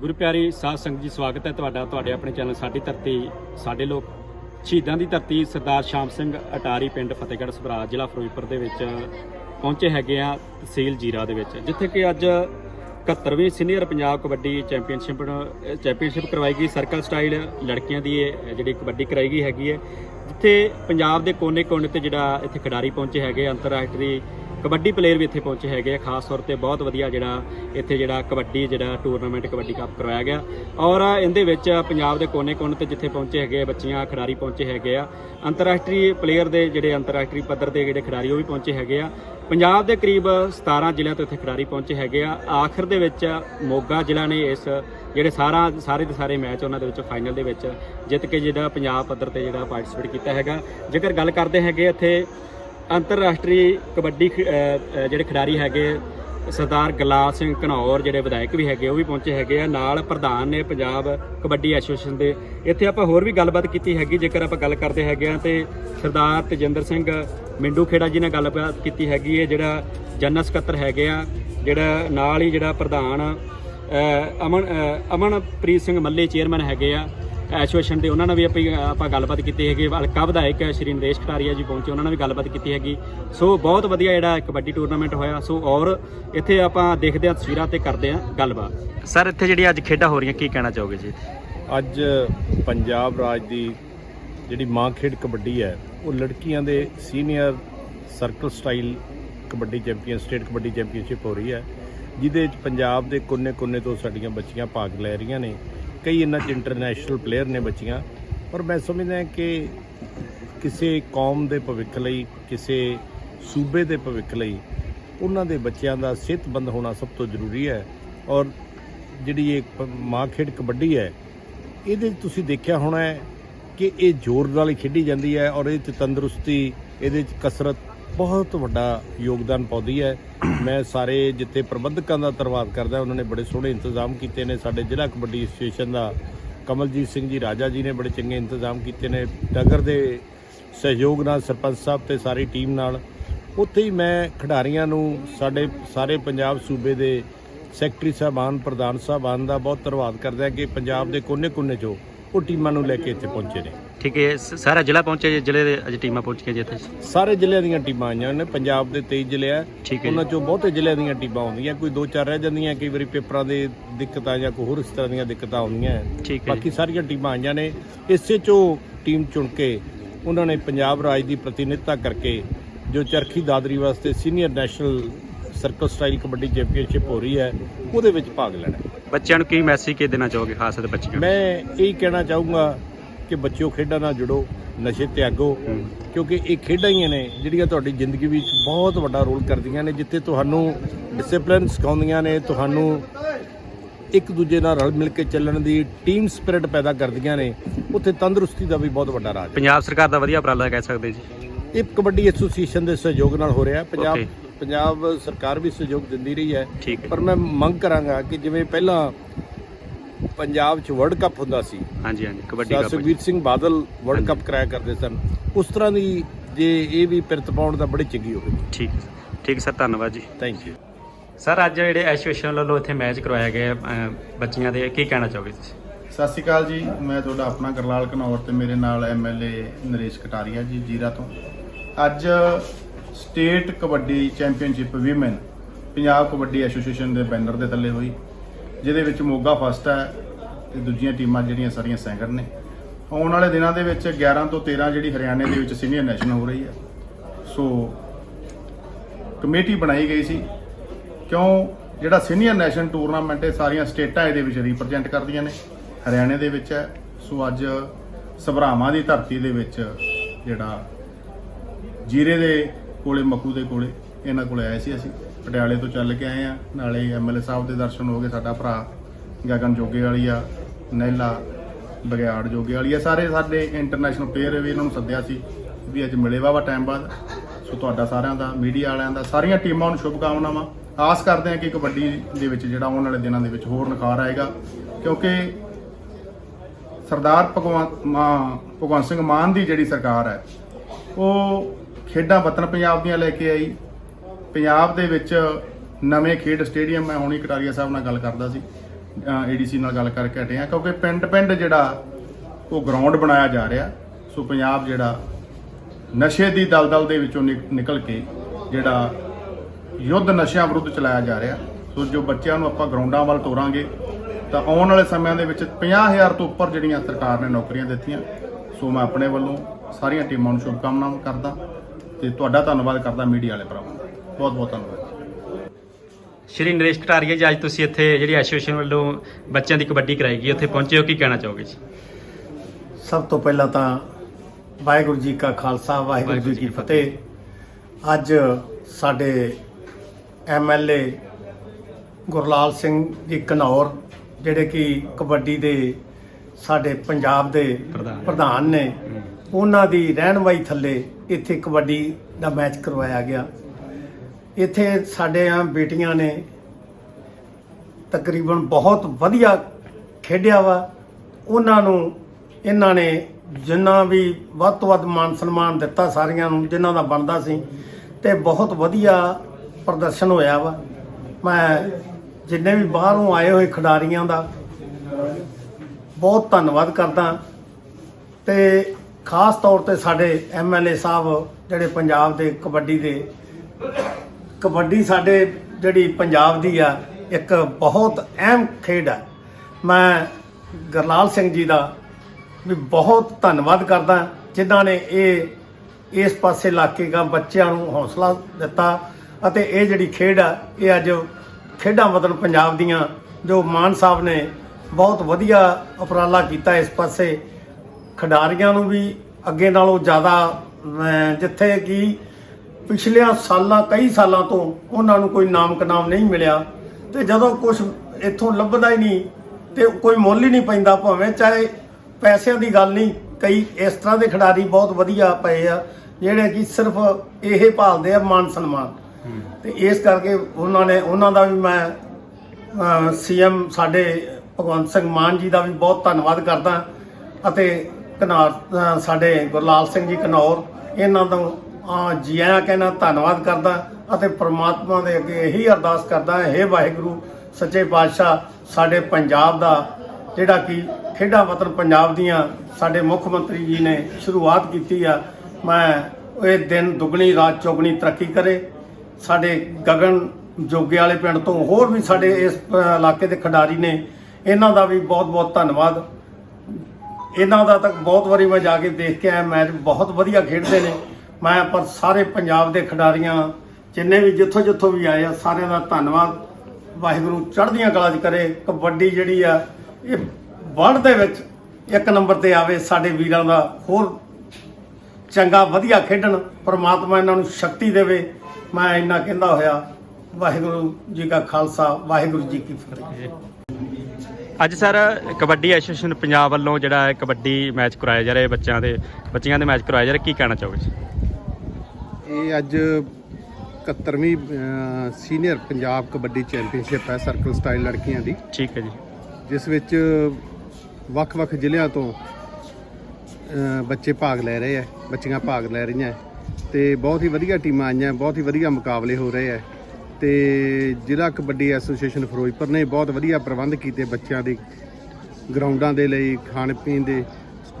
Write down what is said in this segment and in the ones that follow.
ਗੁਰੂ ਪਿਆਰੀ ਸਾਧ ਸੰਗਤ ਜੀ, ਸਵਾਗਤ ਹੈ ਤੁਹਾਡਾ, ਤੁਹਾਡੇ ਆਪਣੇ ਚੈਨਲ ਸਾਡੀ ਧਰਤੀ, ਸਾਡੇ ਲੋਕ ਸ਼ਹੀਦਾਂ ਦੀ ਧਰਤੀ, ਸਰਦਾਰ ਸ਼ਾਮ ਸਿੰਘ ਅਟਾਰੀ ਪਿੰਡ ਫਤਿਹਗੜ੍ਹ ਸਭਰਾ, ਜ਼ਿਲ੍ਹਾ ਫਿਰੋਜ਼ਪੁਰ ਦੇ ਵਿੱਚ ਪਹੁੰਚੇ ਹੈਗੇ ਆ ਤਹਿਸੀਲ ਜੀਰਾ ਦੇ ਵਿੱਚ, ਜਿੱਥੇ ਕਿ ਅੱਜ 71ਵੀਂ senior Punjab kabaddi championship championship ਕਰਵਾਈ ਗਈ, ਸਰਕਲ ਸਟਾਈਲ ਲੜਕੀਆਂ ਦੀ ਇਹ ਜਿਹੜੀ ਕਬੱਡੀ ਕਰਾਈ ਗਈ ਹੈਗੀ ਹੈ, ਜਿੱਥੇ ਪੰਜਾਬ ਦੇ ਕੋਨੇ-ਕੋਨੇ ਤੇ ਜਿਹੜਾ ਇੱਥੇ ਖਿਡਾਰੀ ਪਹੁੰਚੇ ਹੈਗੇ ਅੰਤਰਰਾਸ਼ਟਰੀ ਕਬੱਡੀ ਪਲੇਅਰ ਵੀ ਇੱਥੇ ਪਹੁੰਚੇ ਹੈਗੇ ਆ, ਖਾਸ ਤੌਰ ਤੇ ਬਹੁਤ ਵਧੀਆ ਜਿਹੜਾ ਇੱਥੇ ਜਿਹੜਾ ਕਬੱਡੀ, ਜਿਹੜਾ ਟੂਰਨਾਮੈਂਟ ਕਬੱਡੀ ਕੱਪ ਕਰਵਾਇਆ ਗਿਆ। ਔਰ ਇਹਦੇ ਵਿੱਚ ਪੰਜਾਬ ਦੇ ਕੋਨੇ-ਕੋਨੇ ਤੇ ਜਿੱਥੇ ਪਹੁੰਚੇ ਹੈਗੇ ਆ, ਬੱਚੀਆਂ, ਖਿਡਾਰੀ ਪਹੁੰਚੇ ਹੈਗੇ ਆ। ਅੰਤਰਰਾਸ਼ਟਰੀ ਪਲੇਅਰ ਦੇ ਜਿਹੜੇ ਅੰਤਰਰਾਸ਼ਟਰੀ ਪੱਧਰ ਦੇ ਜਿਹੜੇ ਖਿਡਾਰੀ, ਉਹ ਵੀ ਪਹੁੰਚੇ ਹੈਗੇ ਆ। ਪੰਜਾਬ ਦੇ ਕਰੀਬ 17 ਜ਼ਿਲ੍ਹਿਆਂ ਤੋਂ ਇੱਥੇ ਖਿਡਾਰੀ ਪਹੁੰਚੇ ਹੈਗੇ ਆ। ਆਖਰ ਦੇ ਵਿੱਚ ਮੋਗਾ ਜ਼ਿਲ੍ਹਾ ਨੇ ਇਸ ਜਿਹੜੇ ਸਾਰਾ, ਸਾਰੇ ਦੇ ਸਾਰੇ ਮੈਚ ਉਹਨਾਂ ਦੇ ਵਿੱਚ ਫਾਈਨਲ ਦੇ ਵਿੱਚ ਜਿੱਤ ਕੇ ਜਿਹੜਾ ਪੰਜਾਬ ਪੱਧਰ ਤੇ ਜਿਹੜਾ ਪਾਰਟਿਸਿਪੇਟ ਕੀਤਾ ਹੈਗਾ। ਜੇਕਰ ਗੱਲ ਕਰਦੇ ਹੈਗੇ ਇੱਥੇ ਅੰਤਰਰਾਸ਼ਟਰੀ ਕਬੱਡੀ ਖ- ਅ, ਅ, ਜਿਹੜੇ ਖਿਡਾਰੀ ਹੈਗੇ ਸਰਦਾਰ ਗਲਾਸ ਸਿੰਘ ਘਨੌਰ ਜਿਹੜੇ ਵਿਧਾਇਕ ਵੀ ਹੈਗੇ ਉਹ ਵੀ ਪਹੁੰਚੇ ਹੈਗੇ ਆ। ਨਾਲ ਪ੍ਰਧਾਨ ਨੇ ਪੰਜਾਬ ਕਬੱਡੀ ਐਸੋਸੀਏਸ਼ਨ ਦੇ। ਇੱਥੇ ਆਪਾਂ ਹੋਰ ਵੀ ਗੱਲਬਾਤ ਕੀਤੀ ਹੈਗੀ ਜੇਕਰ ਆਪਾਂ ਗੱਲ ਕਰਦੇ ਹੈਗੇ ਆ ਤੇ ਸਰਦਾਰ ਤੇਜਿੰਦਰ ਸਿੰਘ ਮਿੰਡੂ ਖੇੜਾ ਜੀ ਨੇ ਗੱਲਬਾਤ ਕੀਤੀ ਹੈਗੀ ਹੈ ਜਿਹੜਾ ਜਨਰਲ ਸਕੱਤਰ ਹੈਗੇ ਆ ਜਿਹੜਾ ਨਾਲ ਹੀ ਜਿਹੜਾ ਪ੍ਰਧਾਨ ਅ, ਅਮਨ ਅ, ਅਮਨਪ੍ਰੀਤ ਸਿੰਘ ਮੱਲੇ ਚੇਅਰਮੈਨ ਹੈਗੇ ਆ। ਐਸੋਸੀਏਸ਼ਨ ਦੇ ਉਹਨਾਂ ਨਾਲ ਵੀ ਆਪਾਂ ਆਪਾਂ ਗੱਲਬਾਤ ਕੀਤੀ ਹੈਗੀ। ਹਲਕਾ ਵਿਧਾਇਕ ਸ਼੍ਰੀ ਨਰੇਸ਼ ਖਟਾਰੀਆ ਜੀ ਪਹੁੰਚੇ, ਉਹਨਾਂ ਨਾਲ ਵੀ ਗੱਲਬਾਤ ਕੀਤੀ ਹੈਗੀ। ਸੋ ਬਹੁਤ ਵਧੀਆ ਜਿਹੜਾ ਕਬੱਡੀ ਟੂਰਨਾਮੈਂਟ ਹੋਇਆ। ਸੋ ਔਰ ਇੱਥੇ ਆਪਾਂ ਦੇਖਦੇ ਹਾਂ, ਤਸਵੀਰਾਂ ਤੇ ਕਰਦੇ ਹਾਂ ਗੱਲਬਾਤ। ਸਰ, ਇੱਥੇ ਜਿਹੜੀ ਅੱਜ ਖੇਡਾਂ ਹੋ ਰਹੀਆਂ, ਕੀ ਕਹਿਣਾ ਚਾਹੋਗੇ ਜੀ? ਅੱਜ ਪੰਜਾਬ ਰਾਜ ਦੀ ਜਿਹੜੀ ਮਾਂ ਖੇਡ ਕਬੱਡੀ ਹੈ, ਉਹ ਲੜਕੀਆਂ ਦੇ senior circle style kabaddi champion, state kabaddi championship ਹੋ ਰਹੀ ਹੈ। ਜਿਹਦੇ ਵਿੱਚ ਪੰਜਾਬ ਦੇ ਕੋਨੇ-ਕੋਨੇ ਤੋਂ ਸਾਡੀਆਂ ਬੱਚੀਆਂ ਭਾਗ ਲੈ ਰਹੀਆਂ ਨੇ। ਕਈ ਇਹਨਾਂ 'ਚ ਇੰਟਰਨੈਸ਼ਨਲ ਪਲੇਅਰ ਨੇ ਬੱਚੀਆਂ, ਪਰ ਮੈਂ ਸਮਝਦਾ ਕਿ ਕਿਸੇ ਕੌਮ ਦੇ ਭਵਿੱਖ ਲਈ, ਕਿਸੇ ਸੂਬੇ ਦੇ ਭਵਿੱਖ ਲਈ ਉਹਨਾਂ ਦੇ ਬੱਚਿਆਂ ਦਾ ਸਿਹਤਮੰਦ ਹੋਣਾ ਸਭ ਤੋਂ ਜ਼ਰੂਰੀ ਹੈ ਔਰ ਜਿਹੜੀ ਇਹ ਮਾਂ ਖੇਡ ਕਬੱਡੀ ਹੈ, ਇਹਦੇ 'ਚ ਤੁਸੀਂ ਦੇਖਿਆ ਹੋਣਾ ਹੈ ਕਿ ਇਹ ਜ਼ੋਰ ਨਾਲ ਹੀ ਖੇਡੀ ਜਾਂਦੀ ਹੈ ਔਰ ਇਹ 'ਚ ਤੰਦਰੁਸਤੀ, ਇਹਦੇ 'ਚ ਕਸਰਤ ਬਹੁਤ ਵੱਡਾ ਯੋਗਦਾਨ ਪਾਉਂਦੀ ਹੈ। ਮੈਂ ਸਾਰੇ ਜਿੱਥੇ ਪ੍ਰਬੰਧਕਾਂ ਦਾ ਧੰਨਵਾਦ ਕਰਦਾ ਉਹਨਾਂ ਨੇ ਬੜੇ ਸੋਹਣੇ ਇੰਤਜ਼ਾਮ ਕੀਤੇ ਨੇ। ਸਾਡੇ ਜ਼ਿਲ੍ਹਾ ਕਬੱਡੀ ਐਸੋਸੀਏਸ਼ਨ ਦਾ ਕਮਲਜੀਤ ਸਿੰਘ ਜੀ ਰਾਜਾ ਜੀ ਨੇ ਬੜੇ ਚੰਗੇ ਇੰਤਜ਼ਾਮ ਕੀਤੇ ਨੇ। ਨਗਰ ਦੇ ਸਹਿਯੋਗ ਨਾਲ ਸਰਪੰਚ ਸਾਹਿਬ ਤੇ ਸਾਰੀ ਟੀਮ ਨਾਲ। ਉੱਥੇ ਹੀ ਮੈਂ ਖਿਡਾਰੀਆਂ ਨੂੰ ਸਾਡੇ ਸਾਰੇ ਪੰਜਾਬ ਸੂਬੇ ਦੇ ਸੈਕਟਰੀ ਸਾਹਿਬਾਨ ਪ੍ਰਧਾਨ ਸਾਹਿਬਾਨ ਦਾ ਬਹੁਤ ਧੰਨਵਾਦ ਕਰਦਾ ਕਿ ਪੰਜਾਬ ਦੇ ਕੋਨੇ-ਕੋਨੇ 'ਚੋਂ ਉਹ ਟੀਮਾਂ ਨੂੰ ਲੈ ਕੇ ਇੱਥੇ ਪਹੁੰਚੇ ਨੇ। ਠੀਕ ਹੈ ਸ- ਸਾਰਾ ਜ਼ਿਲ੍ਹਾ ਪਹੁੰਚੇ ਜੀ, ਜ਼ਿਲ੍ਹੇ ਦੇ ਅੱਜ ਟੀਮਾਂ ਪਹੁੰਚੀਆਂ ਜੀ ਇੱਥੇ। ਸਾਰੇ ਜ਼ਿਲ੍ਹਿਆਂ ਦੀਆਂ ਟੀਮਾਂ ਆਈਆਂ ਨੇ ਪੰਜਾਬ ਦੇ 23 ਜ਼ਿਲ੍ਹੇ ਆ। ਠੀਕ ਹੈ ਉਹਨਾਂ ਜੀ ਚੋਂ ਬਹੁਤੇ ਜ਼ਿਲ੍ਹਿਆਂ ਦੀਆਂ ਟੀਮਾਂ ਆਉਂਦੀਆਂ ਕੋਈ ਦੋ ਚਾਰ ਰਹਿ ਜਾਂਦੀਆਂ ਕਈ ਵਾਰੀ ਪੇਪਰਾਂ ਦੇ ਦਿੱਕਤਾਂ ਜਾਂ ਕੋਈ ਹੋਰ ਇਸ ਤਰ੍ਹਾਂ ਦੀਆਂ ਦਿੱਕਤਾਂ ਆਉਂਦੀਆਂ। ਹੈ। ਠੀਕ ਹੈ ਜੀ। ਬਾਕੀ ਸਾਰੀਆਂ ਟੀਮਾਂ ਆਈਆਂ ਨੇ ਇਸੇ ਚੋਂ ਟੀਮ ਚੁਣ ਕੇ ਉਹਨਾਂ ਨੇ ਪੰਜਾਬ ਰਾਜ ਦੀ ਪ੍ਰਤੀਨਿਧਤਾ ਕਰਕੇ ਜੋ ਚਰਖੀ ਦਾਦਰੀ ਵਾਸਤੇ senior national circle style kabaddi championship ਹੋ ਰਹੀ ਹੈ ਉਹਦੇ ਵਿੱਚ ਭਾਗ ਲੈਣਾ। ਹੈ। ਬੱਚਿਆਂ ਨੂੰ ਕੀ ਮੈਸੇਜ ਕੀ ਦੇਣਾ ਚਾਹੋਗੇ ਖਾਸ ਤੇ ਬੱਚਿਆਂ ਨੂੰ? ਮੈਂ ਇਹ ਕਹਿਣਾ ਚਾਹੂੰਗਾ ਕਿ ਬੱਚਿਓ ਖੇਡਾਂ ਨਾਲ ਜੁੜੋ ਨਸ਼ੇ ਤਿਆਗੋ। ਕਿਉਂਕਿ ਇਹ ਖੇਡਾਂ ਹੀ ਨੇ ਜਿਹੜੀਆਂ ਤੁਹਾਡੀ ਜ਼ਿੰਦਗੀ ਵਿੱਚ ਬਹੁਤ ਵੱਡਾ ਰੋਲ ਕਰਦੀਆਂ ਨੇ ਜਿੱਥੇ ਤੁਹਾਨੂੰ ਡਿਸਪਲਿਨ ਸਿਖਾਉਂਦੀਆਂ ਨੇ ਤੁਹਾਨੂੰ ਇੱਕ ਦੂਜੇ ਨਾਲ ਰਲ ਮਿਲ ਕੇ ਚੱਲਣ ਦੀ ਟੀਮ ਸਪਿਰਿਟ ਪੈਦਾ ਕਰਦੀਆਂ ਨੇ ਉੱਥੇ ਤੰਦਰੁਸਤੀ ਦਾ ਵੀ ਬਹੁਤ ਵੱਡਾ ਰਾਜ ਹੈ ਪੰਜਾਬ ਸਰਕਾਰ ਦਾ ਵਧੀਆ ਉਪਰਾਲਾ ਕਹਿ ਸਕਦੇ ਜੀ ਇਹ ਕਬੱਡੀ ਐਸੋਸੀਏਸ਼ਨ ਦੇ ਸਹਿਯੋਗ ਨਾਲ ਹੋ ਰਿਹਾ ਪੰਜਾਬ Okay. ਪੰਜਾਬ ਸਰਕਾਰ ਵੀ ਸਹਿਯੋਗ ਦਿੰਦੀ ਰਹੀ ਹੈ ਠੀਕ ਹੈ ਪਰ ਮੈਂ ਮੰਗ ਕਰਾਂਗਾ ਕਿ ਜਿਵੇਂ ਪਹਿਲਾਂ ਪੰਜਾਬ 'ਚ ਵਰਲਡ ਕੱਪ ਹੁੰਦਾ ਸੀ। ਹਾਂਜੀ ਹਾਂਜੀ kabaddi cup Sukhbir Singh Badal world cup ਕਰਾਇਆ ਕਰਦੇ ਸਨ। ਉਸ ਤਰ੍ਹਾਂ ਦੀ ਜੇ ਇਹ ਵੀ ਪਿਰਤ ਪਾਉਣ ਦਾ ਬੜੀ ਚੰਗੀ ਹੋਵੇਗੀ। ਠੀਕ ਠੀਕ ਸਰ ਧੰਨਵਾਦ ਜੀ। ਥੈਂਕ ਯੂ ਸਰ ਅੱਜ ਜਿਹੜੇ ਐਸੋਸੀਏਸ਼ਨ ਵੱਲੋਂ ਇੱਥੇ ਮੈਚ ਕਰਵਾਇਆ ਗਿਆ ਬੱਚੀਆਂ ਦੇ ਕੀ ਕਹਿਣਾ ਚਾਹੋਗੇ ਤੁਸੀਂ? ਸਤਿ ਸ਼੍ਰੀ ਅਕਾਲ ਜੀ। ਮੈਂ ਤੁਹਾਡਾ ਆਪਣਾ ਗਰਲਾਲ ਘਨੌਰ ਤੇ ਮੇਰੇ ਨਾਲ ਐਮਐਲਏ ਨਰੇਸ਼ ਕਟਾਰੀਆ ਜੀ ਜੀਰਾ ਤੋਂ। ਅੱਜ state kabaddi championship women Punjab kabaddi association ਦੇ ਬੈਨਰ ਦੇ ਥੱਲੇ ਹੋਈ। ਜਿਹਦੇ ਵਿੱਚ ਮੋਗਾ ਫਸਟ ਹੈ ਤੇ ਦੂਜੀਆਂ ਟੀਮਾਂ ਜਿਹੜੀਆਂ ਸਾਰੀਆਂ ਸੈਂਕੜ ਨੇ। ਆਉਣ ਵਾਲੇ ਦਿਨਾਂ ਦੇ ਵਿੱਚ 11 ਤੋਂ 13 ਜਿਹੜੀ ਹਰਿਆਣੇ ਦੇ ਵਿੱਚ ਸੀਨੀਅਰ ਨੈਸ਼ਨਲ ਹੋ ਰਹੀ ਹੈ। ਸੋ ਕਮੇਟੀ ਬਣਾਈ ਗਈ ਸੀ। ਕਿਉਂ? ਜਿਹੜਾ ਸੀਨੀਅਰ ਨੈਸ਼ਨਲ ਟੂਰਨਾਮੈਂਟ ਹੈ, ਸਾਰੀਆਂ ਸਟੇਟਾਂ ਇਹਦੇ ਵਿੱਚ ਰਿਪਰੈਜ਼ੈਂਟ ਕਰਦੀਆਂ ਨੇ। ਹਰਿਆਣੇ ਦੇ ਵਿੱਚ ਹੈ। ਸੋ ਅੱਜ ਸਭਰਾਵਾਂ ਦੀ ਧਰਤੀ ਦੇ ਵਿੱਚ ਜਿਹੜਾ ਜੀਰੇ ਦੇ ਕੋਲੇ, ਮੱਕੂ ਦੇ ਕੋਲੇ, ਇਹਨਾਂ ਕੋਲੇ ਆਏ ਸੀ ਅਸੀਂ। ਪਟਿਆਲੇ ਤੋਂ ਚੱਲ ਕੇ ਆਏ ਆ। ਨਾਲੇ ਐਮਐਲਏ ਸਾਹਿਬ ਦੇ ਦਰਸ਼ਨ ਹੋ ਗਏ, ਸਾਡਾ ਭਰਾ ਗਗਨ ਜੋਗੇ ਵਾਲੀ ਆ, ਨੈਲਾ ਬਗਿਆੜ ਜੋਗੇ ਵਾਲੀ ਆ। ਸਾਰੇ ਸਾਡੇ ਇੰਟਰਨੈਸ਼ਨਲ ਪਲੇਅਰ ਵੀ ਇਹਨਾਂ ਨੂੰ ਸੱਦਿਆ ਸੀ ਵੀ ਅੱਜ ਮਿਲੇ ਵਾਵਾ ਟਾਈਮ ਬਾਅਦ। ਸੋ ਤੁਹਾਡਾ ਸਾਰਿਆਂ ਦਾ ਮੀਡੀਆ ਵਾਲਿਆਂ ਦਾ, ਸਾਰੀਆਂ ਟੀਮਾਂ ਨੂੰ ਸ਼ੁਭਕਾਮਨਾਵਾਂ। ਆਸ ਕਰਦੇ ਹਾਂ ਕਿ ਕਬੱਡੀ ਦੇ ਵਿੱਚ ਜਿਹੜਾ ਆਉਣ ਵਾਲੇ ਦਿਨਾਂ ਦੇ ਵਿੱਚ ਹੋਰ ਨਿਖਾਰ ਆਏਗਾ। ਕਿਉਂਕਿ ਸਰਦਾਰ ਭਗਵੰਤ ਮਾਨ ਭਗਵੰਤ ਸਿੰਘ ਮਾਨ ਦੀ ਜਿਹੜੀ ਸਰਕਾਰ ਹੈ, ਉਹ ਖੇਡਾਂ ਵਤਨ ਪੰਜਾਬ ਦੀਆਂ ਲੈ ਕੇ ਆਈ। ਪੰਜਾਬ ਦੇ ਵਿੱਚ ਨਵੇਂ ਖੇਡ ਸਟੇਡੀਅਮ, ਮੈਂ ਹੁਣੀ ਕਟਾਰੀਆ ਸਾਹਿਬ ਨਾਲ ਗੱਲ ਕਰਦਾ ਸੀ ਏਡੀਸੀ ਨਾਲ ਗੱਲ ਕਰਕੇ ਹਟਿਆ ਕਿਉਂਕਿ ਪਿੰਡ ਪਿੰਡ ਜਿਹੜਾ ਉਹ ਗਰਾਊਂਡ ਬਣਾਇਆ ਜਾ ਰਿਹਾ, ਸੋ ਪੰਜਾਬ ਜਿਹੜਾ ਨਸ਼ੇ ਦੀ ਦਲਦਲ ਦੇ ਵਿੱਚੋਂ ਨਿਕ- ਨਿਕਲ ਕੇ ਜਿਹੜਾ ਯੁੱਧ ਨਸ਼ਿਆਂ ਵਿਰੁੱਧ ਚਲਾਇਆ ਜਾ ਰਿਹਾ, ਸੋ ਜੋ ਬੱਚਿਆਂ ਨੂੰ ਆਪਾਂ ਗਰਾਊਂਡਾਂ ਵੱਲ ਤੋਰਾਂਗੇ, ਤਾਂ ਆਉਣ ਵਾਲੇ ਸਮਿਆਂ ਦੇ ਵਿੱਚ 50000 ਤੋਂ ਉੱਪਰ ਜਿਹੜੀਆਂ ਸਰਕਾਰ ਨੇ ਨੌਕਰੀਆਂ ਦਿੱਤੀਆਂ, ਸੋ ਮੈਂ ਆਪਣੇ ਵੱਲੋਂ ਸਾਰੀਆਂ ਟੀਮਾਂ ਨੂੰ ਸ਼ੁਭਕਾਮਨਾਵਾਂ ਕਰਦਾ, ਤੇ ਤੁਹਾਡਾ ਧੰਨਵਾਦ ਕਰਦਾ ਮੀਡੀਆ ਵਾਲੇ ਭਰਾਵਾਂ ਦਾ ਬਹੁਤ ਬਹੁਤ ਧੰਨਵਾਦ ਸ਼੍ਰੀ ਨਰੇਸ਼ ਕਟਾਰੀਆ ਜੀ ਅੱਜ ਤੁਸੀਂ ਇੱਥੇ ਜਿਹੜੀ ਐਸੋਸੀਏਸ਼ਨ ਵੱਲੋਂ ਬੱਚਿਆਂ ਦੀ ਕਬੱਡੀ ਕਰਾਈ ਗਈ ਉੱਥੇ ਪਹੁੰਚੇ ਹੋ ਕੀ ਕਹਿਣਾ ਚਾਹੋਗੇ ਜੀ? ਸਭ ਤੋਂ ਪਹਿਲਾਂ ਤਾਂ ਵਾਹਿਗੁਰੂ ਜੀ ਕਾ ਖਾਲਸਾ ਵਾਹਿਗੁਰੂ ਜੀ ਕੀ ਫਤਿਹ। ਅੱਜ ਸਾਡੇ ਐਮਐਲਏ ਗੁਰਲਾਲ ਸਿੰਘ ਜੀ ਘਨੌਰ ਜਿਹੜੇ ਕਿ ਕਬੱਡੀ ਦੇ ਸਾਡੇ ਪੰਜਾਬ ਦੇ ਪ੍ਰਧਾਨ। ਨੇ। ਉਹਨਾਂ ਦੀ ਰਹਿਨਵਾਈ ਥੱਲੇ ਇੱਥੇ ਕਬੱਡੀ ਦਾ ਮੈਚ ਕਰਵਾਇਆ ਗਿਆ। ਇੱਥੇ ਸਾਡੀਆਂ ਬੇਟੀਆਂ ਨੇ ਤਕਰੀਬਨ ਬਹੁਤ ਵਧੀਆ ਖੇਡਿਆ ਵਾ। ਉਹਨਾਂ ਨੂੰ ਇਹਨਾਂ ਨੇ ਜਿੰਨਾ ਵੀ ਵੱਧ ਤੋਂ ਵੱਧ ਮਾਨ ਸਨਮਾਨ ਦਿੱਤਾ ਸਾਰੀਆਂ ਨੂੰ ਜਿਨ੍ਹਾਂ ਦਾ ਬਣਦਾ ਸੀ ਤੇ ਬਹੁਤ ਵਧੀਆ ਪ੍ਰਦਰਸ਼ਨ ਹੋਇਆ ਵਾ। ਮੈਂ ਜਿੰਨੇ ਵੀ ਬਾਹਰੋਂ ਆਏ ਹੋਏ ਖਿਡਾਰੀਆਂ ਦਾ ਬਹੁਤ ਧੰਨਵਾਦ ਕਰਦਾ। ਤੇ ਖਾਸ ਤੌਰ ਤੇ ਸਾਡੇ ਐਮਐਲਏ ਸਾਹਿਬ, ਜਿਹੜੇ ਪੰਜਾਬ ਦੇ ਕਬੱਡੀ ਦੇ ਕਬੱਡੀ ਸਾਡੇ ਜਿਹੜੀ ਪੰਜਾਬ ਦੀ ਆ, ਇੱਕ ਬਹੁਤ ਅਹਿਮ ਖੇਡ ਆ। ਮੈਂ ਗਰਲਾਲ ਸਿੰਘ ਜੀ ਦਾ ਵੀ ਬਹੁਤ ਧੰਨਵਾਦ ਕਰਦਾ, ਜਿਨ੍ਹਾਂ ਨੇ ਇਹ, ਇਸ ਪਾਸੇ ਲਾ ਕੇ ਗਾ ਬੱਚਿਆਂ ਨੂੰ ਹੌਸਲਾ ਦਿੱਤਾ ਅਤੇ ਇਹ ਜਿਹੜੀ ਖੇਡ ਆ, ਇਹ ਅੱਜ ਖੇਡਾਂ ਵਤਨ ਪੰਜਾਬ ਦੀਆਂ ਜੋ ਮਾਨ ਸਾਹਿਬ ਨੇ ਬਹੁਤ ਵਧੀਆ ਉਪਰਾਲਾ ਕੀਤਾ ਇਸ ਪਾਸੇ। ਖਿਡਾਰੀਆਂ ਨੂੰ ਵੀ ਅੱਗੇ ਨਾਲੋਂ ਜ਼ਿਆਦਾ ਜਿੱਥੇ ਕਿ ਪਿਛਲਿਆਂ ਸਾਲਾਂ, ਕਈ ਸਾਲਾਂ ਤੋਂ ਉਹਨਾਂ ਨੂੰ ਕੋਈ ਨਾਮਕਨਾਮ ਨਹੀਂ ਮਿਲਿਆ ਤੇ ਜਦੋਂ ਕੁਝ ਇੱਥੋਂ ਲੱਭਦਾ ਹੀ ਨਹੀਂ ਤੇ ਕੋਈ ਮੁੱਲ ਹੀ ਨਹੀਂ ਪੈਂਦਾ ਭਾਵੇਂ ਚਾਹੇ ਪੈਸਿਆਂ ਦੀ ਗੱਲ ਨਹੀਂ, ਕਈ ਇਸ ਤਰ੍ਹਾਂ ਦੇ ਖਿਡਾਰੀ ਬਹੁਤ ਵਧੀਆ ਪਏ ਆ, ਜਿਹੜੇ ਕਿ ਸਿਰਫ ਇਹ ਭਾਲਦੇ ਆ ਮਾਨ ਸਨਮਾਨ। ਤੇ ਇਸ ਕਰਕੇ ਉਹਨਾਂ ਨੇ, ਉਹਨਾਂ ਦਾ ਵੀ ਮੈਂ ਸੀਐਮ ਸਾਡੇ ਭਗਵੰਤ ਸਿੰਘ ਮਾਨ ਜੀ ਦਾ ਵੀ ਬਹੁਤ ਧੰਨਵਾਦ ਕਰਦਾ ਅਤੇ ਘਨੌਰ ਸਾਡੇ ਗੁਰਲਾਲ ਸਿੰਘ ਜੀ ਘਨੌਰ, ਇਹਨਾਂ ਤੋਂ ਜੀ ਆਇਆਂ ਕਹਿਣਾ ਧੰਨਵਾਦ ਕਰਦਾ ਅਤੇ ਪ੍ਰਮਾਤਮਾ ਦੇ ਅੱਗੇ ਇਹੀ ਅਰਦਾਸ ਕਰਦਾ, ਹੈ ਵਾਹਿਗੁਰੂ, ਸੱਚੇ ਪਾਤਸ਼ਾਹ, ਸਾਡੇ ਪੰਜਾਬ ਦਾ ਜਿਹੜਾ ਕਿ ਖੇਡਾਂ ਵਤਨ ਪੰਜਾਬ ਦੀਆਂ ਸਾਡੇ ਮੁੱਖ ਮੰਤਰੀ ਜੀ ਨੇ ਸ਼ੁਰੂਆਤ ਕੀਤੀ ਆ, ਮੈਂ ਇਹ ਦਿਨ ਦੁੱਗਣੀ ਰਾਤ ਚੌਗਣੀ ਤਰੱਕੀ ਕਰੇ। ਸਾਡੇ ਗਗਨ ਜੋਗੇ ਵਾਲੇ ਪਿੰਡ ਤੋਂ ਹੋਰ ਵੀ ਸਾਡੇ ਇਸ ਇਲਾਕੇ ਦੇ ਖਿਡਾਰੀ ਨੇ, ਇਹਨਾਂ ਦਾ ਵੀ ਬਹੁਤ-ਬਹੁਤ ਧੰਨਵਾਦ। ਇਹਨਾਂ ਦਾ ਤਾਂ ਬਹੁਤ ਵਾਰੀ ਮੈਂ ਜਾ ਕੇ ਦੇਖ ਕੇ ਆਇਆ, ਮੈਚ ਬਹੁਤ ਵਧੀਆ ਖੇਡਦੇ ਨੇ। ਮੈਂ ਪਰ ਸਾਰੇ ਪੰਜਾਬ ਦੇ ਖਿਡਾਰੀਆਂ, ਜਿੰਨੇ ਵੀ ਜਿੱਥੋਂ ਜਿੱਥੋਂ ਵੀ ਆਏ ਆ, ਸਾਰਿਆਂ ਦਾ ਧੰਨਵਾਦ। ਵਾਹਿਗੁਰੂ ਚੜ੍ਹਦੀਆਂ ਕਲਾ 'ਚ ਕਰੇ, ਕਬੱਡੀ ਜਿਹੜੀ ਆ, ਇਹ ਵਰਲਡ ਦੇ ਵਿੱਚ ਇੱਕ ਨੰਬਰ ਤੇ ਆਵੇ, ਸਾਡੇ ਵੀਰਾਂ ਦਾ ਹੋਰ ਚੰਗਾ ਵਧੀਆ ਖੇਡਣ, ਪਰਮਾਤਮਾ ਇਹਨਾਂ ਨੂੰ ਸ਼ਕਤੀ ਦੇਵੇ। ਮੈਂ ਇੰਨਾ ਕਹਿੰਦਾ ਹੋਇਆ, ਵਾਹਿਗੁਰੂ ਜੀ ਕਾ ਖਾਲਸਾ, ਵਾਹਿਗੁਰੂ ਜੀ ਕੀ ਫਤਿਹ। ਅੱਜ ਸਰ, ਕਬੱਡੀ ਐਸੋਸੀਏਸ਼ਨ ਪੰਜਾਬ ਵੱਲੋਂ ਜਿਹੜਾ ਹੈ ਕਬੱਡੀ ਮੈਚ ਕਰਾਇਆ ਜਾ ਰਿਹਾ ਬੱਚਿਆਂ ਦੇ ਬੱਚਿਆਂ ਦੇ ਮੈਚ ਕਰਾਇਆ ਜਾ ਰਿਹਾ, ਕੀ ਕਹਿਣਾ ਚਾਹੋਗੇ? ਜੀ ਇਹ ਅੱਜ 71ਵੀਂ ਸੀਨੀਅਰ ਪੰਜਾਬ ਕਬੱਡੀ ਚੈਂਪੀਅਨਸ਼ਿਪ ਹੈ ਸਰਕਲ ਸਟਾਈਲ ਲੜਕੀਆਂ ਦੀ। ਠੀਕ ਹੈ ਜੀ। ਜਿਸ ਵਿੱਚ ਵੱਖ-ਵੱਖ ਜ਼ਿਲ੍ਹਿਆਂ ਤੋਂ ਬੱਚੇ ਭਾਗ ਲੈ ਰਹੇ ਹੈ ਬੱਚੀਆਂ ਭਾਗ ਲੈ ਰਹੀਆਂ ਤੇ ਬਹੁਤ ਹੀ ਵਧੀਆ ਟੀਮਾਂ ਆਈਆਂ ਬਹੁਤ ਹੀ ਵਧੀਆ ਮੁਕਾਬਲੇ ਹੋ ਰਹੇ ਹੈ। ਤੇ ਜ਼ਿਲ੍ਹਾ ਕਬੱਡੀ ਐਸੋਸੀਏਸ਼ਨ ਫਿਰੋਜ਼ਪੁਰ ਨੇ ਬਹੁਤ ਵਧੀਆ ਪ੍ਰਬੰਧ ਕੀਤੇ ਬੱਚਿਆਂ ਦੇ ਗਰਾਊਂਡਾਂ ਦੇ ਲਈ ਖਾਣ ਪੀਣ ਦੇ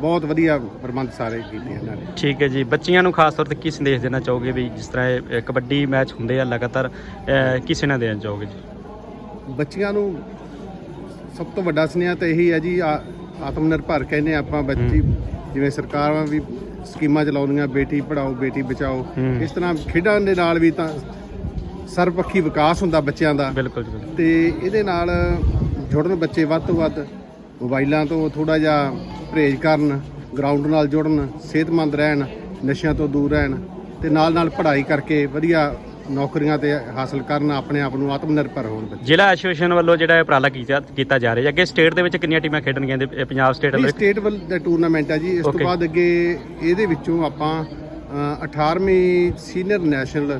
ਬਹੁਤ ਵਧੀਆ ਪ੍ਰਬੰਧ ਸਾਰੇ ਕੀਤੇ ਇਹਨਾਂ ਨੇ। ਠੀਕ ਹੈ ਜੀ। ਬੱਚਿਆਂ ਨੂੰ ਖਾਸ ਤੌਰ ਤੇ ਕੀ ਸੰਦੇਸ਼ ਦੇਣਾ ਚਾਹੋਗੇ ਵੀ ਜਿਸ ਤਰ੍ਹਾਂ ਇਹ ਕਬੱਡੀ ਮੈਚ ਹੁੰਦੇ ਆ ਲਗਾਤਾਰ ਅਹ, ਕੀ ਸੁਨੇਹਾ ਦੇਣਾ ਚਾਹੋਗੇ ਜੀ? ਬੱਚਿਆਂ ਨੂੰ ਸਭ ਤੋਂ ਵੱਡਾ ਸੁਨੇਹਾ ਤਾਂ ਇਹੀ ਹੈ ਜੀ ਆਤਮ ਨਿਰਭਰ ਕਹਿੰਦੇ ਆਪਾਂ ਬੱਚੀ। ਜਿਵੇਂ ਸਰਕਾਰਾਂ ਵੀ ਸਕੀਮਾਂ ਚਲਾਉਂਦੀਆਂ ਬੇਟੀ ਪੜਾਓ ਬੇਟੀ ਬਚਾਓ। ਇਸ ਤਰ੍ਹਾਂ ਖੇਡਾਂ ਦੇ ਨਾਲ ਵੀ ਤਾਂ ਸਰਵਪੱਖੀ ਵਿਕਾਸ ਹੁੰਦਾ ਬੱਚਿਆਂ ਦਾ। ਬਿਲਕੁਲ ਜੀ ਬਿਲਕੁਲ। ਤੇ ਇਹਦੇ ਨਾਲ ਜੁੜਨ ਬੱਚੇ ਵੱਧ ਤੋਂ ਵੱਧ ਮੋਬਾਈਲਾਂ ਤੋਂ ਥੋੜਾ ਜਿਹਾ ਪਰਹੇਜ਼ ਕਰਨ ਗਰਾਊਂਡ ਨਾਲ ਜੁੜਨ ਸਿਹਤਮੰਦ ਰਹਿਣ ਨਸ਼ਿਆਂ ਤੋਂ ਦੂਰ ਰਹਿਣ ਤੇ ਨਾਲ ਨਾਲ ਪੜ੍ਹਾਈ ਕਰਕੇ ਵਧੀਆ ਨੌਕਰੀਆਂ ਤੇ ਹਾਸਲ ਕਰਨ ਆਪਣੇ ਆਪ ਨੂੰ ਆਤਮ ਨਿਰਭਰ ਹੋਣ ਬੱਚੇ ਜ਼ਿਲ੍ਹਾ ਐਸੋਸੀਏਸ਼ਨ ਵੱਲੋਂ ਜਿਹੜਾ ਇਹ ਉਪਰਾਲਾ ਕੀਤਾ ਕੀਤਾ ਜਾ ਰਿਹਾ ਹੈ ਅੱਗੇ ਸਟੇਟ ਦੇ ਵਿੱਚ ਕਿੰਨੀਆਂ ਟੀਮਾਂ ਖੇਡਣਗੀਆਂ ਇਹ ਪੰਜਾਬ ਸਟੇਟ ਵੱਲੋਂ? ਸਟੇਟ ਵੱਲ ਦਾ ਟੂਰਨਾਮੈਂਟ ਹੈ ਜੀ। ਇਸ ਤੋਂ. ਬਾਅਦ ਅੱਗੇ ਇਹਦੇ ਵਿੱਚੋਂ ਆਪਾਂ ਅ, 18ਵੀਂ ਸੀਨੀਅਰ ਨੈਸ਼ਨਲ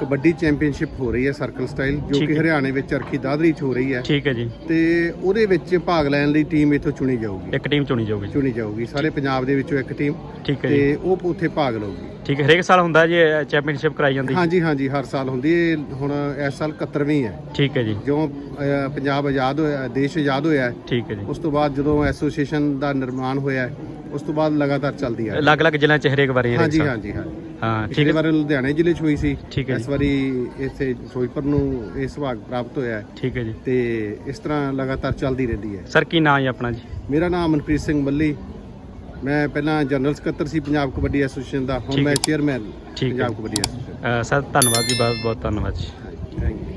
ਕਬੱਡੀ ਚੈਂਪੀਅਨਸ਼ਿਪ ਹੋ ਰਹੀ ਹੈ ਸਰਕਲ ਸਟਾਈਲ ਜੋ ਠੀਕ ਕਿ ਹੈ। ਹਰਿਆਣੇ ਵਿੱਚ ਅਰਖੀ ਦਾਦਰੀ 'ਚ ਹੋ ਰਹੀ ਹੈ। ਠੀਕ ਹੈ ਜੀ। ਤੇ ਉਹਦੇ ਵਿੱਚ ਭਾਗ ਲੈਣ ਲਈ ਟੀਮ ਇੱਥੋਂ ਚੁਣੀ ਜਾਊਗੀ। ਇੱਕ ਟੀਮ ਚੁਣੀ ਜਾਊਗੀ। ਚੁਣੀ ਜਾਊਗੀ। ਸਾਰੇ ਪੰਜਾਬ ਦੇ ਵਿੱਚੋਂ ਇੱਕ ਟੀਮ ਠੀਕ ਹੈ ਜੀ। ਤੇ ਉਹ ਉੱਥੇ ਭਾਗ ਲਊਗੀ। ਠੀਕ ਹੈ ਹਰੇਕ ਸਾਲ ਹੁੰਦਾ ਜੀ ਚੈਂਪੀਅਨਸ਼ਿਪ ਕਰਾਈ ਜਾਂਦੀ? ਹਾਂਜੀ ਹਾਂਜੀ ਹਰ ਸਾਲ ਹੁੰਦੀ ਹੈ। ਹੁਣ ਇਸ ਸਾਲ 71ਵੀਂ ਹੈ। ਠੀਕ ਹੈ ਜੀ। ਜੋ ਅ, ਪੰਜਾਬ ਆਜ਼ਾਦ ਹੋਇਆ ਦੇਸ਼ ਆਜ਼ਾਦ ਹੋਇਆ ਹੈ, ਠੀਕ ਹੈ ਜੀ। ਉਸ ਤੋਂ ਬਾਅਦ ਜਦੋਂ ਐਸੋਸੀਏਸ਼ਨ ਦਾ ਨਿਰਮਾਣ ਹੋਇਆ ਹੈ, ਉਸ ਤੋਂ ਬਾਅਦ ਲਗਾਤਾਰ ਚੱਲਦੀ ਹੈ। ਅਲੱਗ-ਅਲੱਗ ਜ਼ਿਲ੍ਹਿਆਂ 'ਚ ਹਰੇਕ ਵਾਰੀ ਹਾਂਜੀ ਸਾਲ। ਹਾਂਜੀ। ਹਾਂ ਠੀਕ ਪਿਛਲੇ ਹੈ। ਵਾਰ ਲੁਧਿਆਣੇ ਜ਼ਿਲ੍ਹੇ 'ਚ ਹੋਈ ਸੀ। ਠੀਕ ਹੈ ਇਸ ਜੀ। ਵਾਰੀ ਇੱਥੇ ਫਿਰੋਜ਼ਪੁਰ ਨੂੰ ਇਹ ਸੁਭਾਗ ਪ੍ਰਾਪਤ ਹੋਇਆ ਹੈ। ਠੀਕ ਹੈ ਜੀ। ਤੇ ਇਸ ਤਰ੍ਹਾਂ ਲਗਾਤਾਰ ਚੱਲਦੀ ਰਹਿੰਦੀ ਹੈ। ਸਰ ਕੀ ਨਾਮ ਹੈ ਆਪਣਾ ਜੀ? ਮੇਰਾ ਨਾਮ ਮਨਪ੍ਰੀਤ ਸਿੰਘ ਮੱਲੀ। ਮੈਂ ਪਹਿਲਾਂ ਜਨਰਲ ਸਕੱਤਰ ਸੀ ਪੰਜਾਬ ਕਬੱਡੀ ਐਸੋਸੀਏਸ਼ਨ ਦਾ। ਹੁਣ ਮੈਂ। ਚੇਅਰਮੈਨ ਠੀਕ ਹੈ ਪੰਜਾਬ ਕਬੱਡੀ ਐਸੋਸੀਏਸ਼ਨ। ਅ, ਸਰ ਧੰਨਵਾਦ ਜੀ ਬਹੁਤ ਬਹੁਤ ਧੰਨਵਾਦ ਜੀ। Thank you